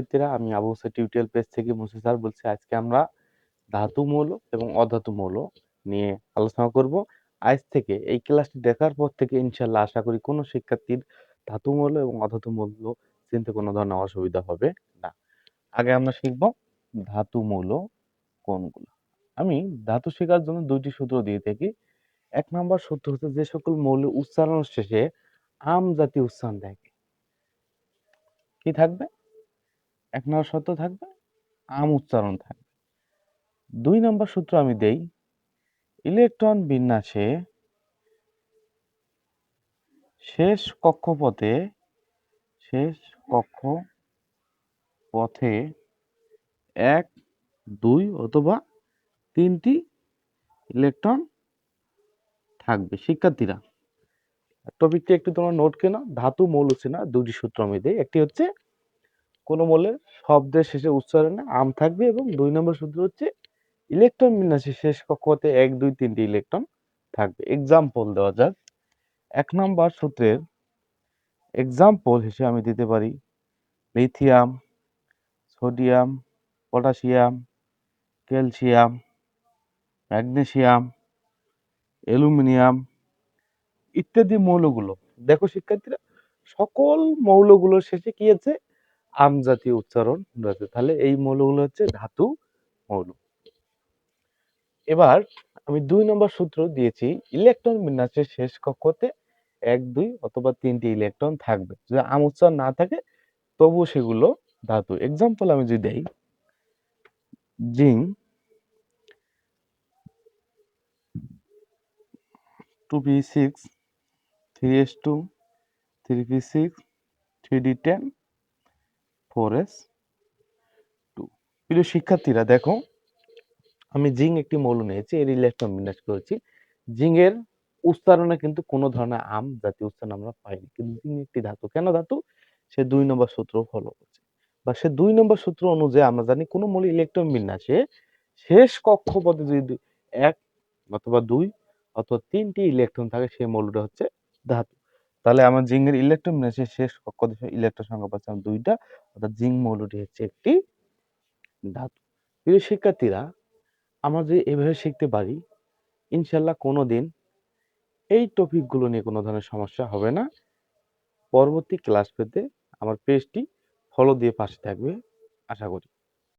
শিক্ষার্থীরা, আমি Abu Hossain tutorial page থেকে মুসি স্যার বলছি, আজকে আমরা ধাতু মৌল এবং অধাতু মৌল নিয়ে আলোচনা করব। আজ থেকে এই ক্লাসটি দেখার পর থেকে ইনশাল্লাহ আশা করি কোনো শিক্ষার্থীর ধাতু মৌল এবং অধাতু মৌল চিনতে কোনো ধরনের অসুবিধা হবে না। আগে আমরা শিখব ধাতু মৌল কোনগুলো। আমি ধাতু শেখার জন্য দুইটি সূত্র দিয়ে থাকি। এক নম্বর সূত্র হচ্ছে, যে সকল মৌল উচ্চারণ শেষে আম জাতীয় উচ্চারণ থাকে। কি থাকবে? এক নম্বর শর্ত থাকবে, আম উচ্চারণ থাকবে। দুই নম্বর সূত্র আমি দেই, ইলেকট্রন বিন্যাসে শেষ কক্ষপথে শেষ কক্ষপথে এক, দুই অথবা তিনটি ইলেকট্রন থাকবে। শিক্ষার্থীরা, টপিকটি একটু তোমরা নোট কেনা ধাতু মৌল চেনা, দুটি সূত্র আমি দেই। একটি হচ্ছে কোনো মৌলের শব্দের শেষে উচ্চারণে আম থাকবে এবং দুই নম্বর সূত্র হচ্ছে ইলেকট্রন বিন্যাসে শেষ কক্ষতে এক, দুই, তিনটি ইলেকট্রন থাকবে। এক্সাম্পল দেওয়া যাক। এক নম্বর সূত্রের এক্সাম্পল হিসেবে আমি দিতে পারি lithium, sodium, potassium, calcium, magnesium, aluminium ইত্যাদি মৌলগুলো। দেখো শিক্ষার্থীরা, সকল মৌলগুলোর শেষে কি আছে? আম জাতীয় উচ্চারণ রয়েছে। তাহলে এই মৌলগুলো হচ্ছে ধাতু মৌল। এবার আমি দুই নম্বর সূত্র দিয়েছি, ইলেকট্রন বিন্যাসের শেষ কক্ষতে এক, দুই অথবা তিনটি ইলেকট্রন থাকবে। যদি আম উচ্চারণ না থাকে, তবুও সেগুলো ধাতু। এক্সাম্পল আমি যদি দেই zinc two P six, three S two, three P six, three D ten four S two প্রিয় শিক্ষার্থীরা, দেখো, আমি জিঙ্ক একটি মৌল নিয়েছি, এর ইলেকট্রন বিন্যাস করেছি। জিঙ্কের উচ্চারণে কিন্তু কোনো ধরনের আম জাতীয় উচ্চারণ আমরা পাইনি, কিন্তু জিঙ্ক একটি ধাতু। কেন ধাতু? সে দুই নম্বর সূত্র ফলো করছে। বা সে দুই নম্বর সূত্র অনুযায়ী আমরা জানি, কোনো মৌল ইলেকট্রন বিন্যাসে শেষ কক্ষপথে যদি এক অথবা দুই অথবা তিনটি ইলেকট্রন থাকে, সেই মৌলটা হচ্ছে ধাতু। তাহলে আমার জিঙ্কের ইলেকট্রন বিন্যাসে শেষ কক্ষপথে ইলেকট্রন সংখ্যা পাচ্ছি আমরা দুইটা, অর্থাৎ জিঙ্ক মৌলটি হচ্ছে একটি ধাতু। প্রিয় শিক্ষার্থীরা, আমরা যদি এভাবে শিখতে পারি, ইনশাল্লাহ কোনো দিন এই টপিকগুলো নিয়ে কোনো ধরনের সমস্যা হবে না। পরবর্তী ক্লাস পেতে আমার পেজটি ফলো দিয়ে পাশে থাকবে। আশা করি।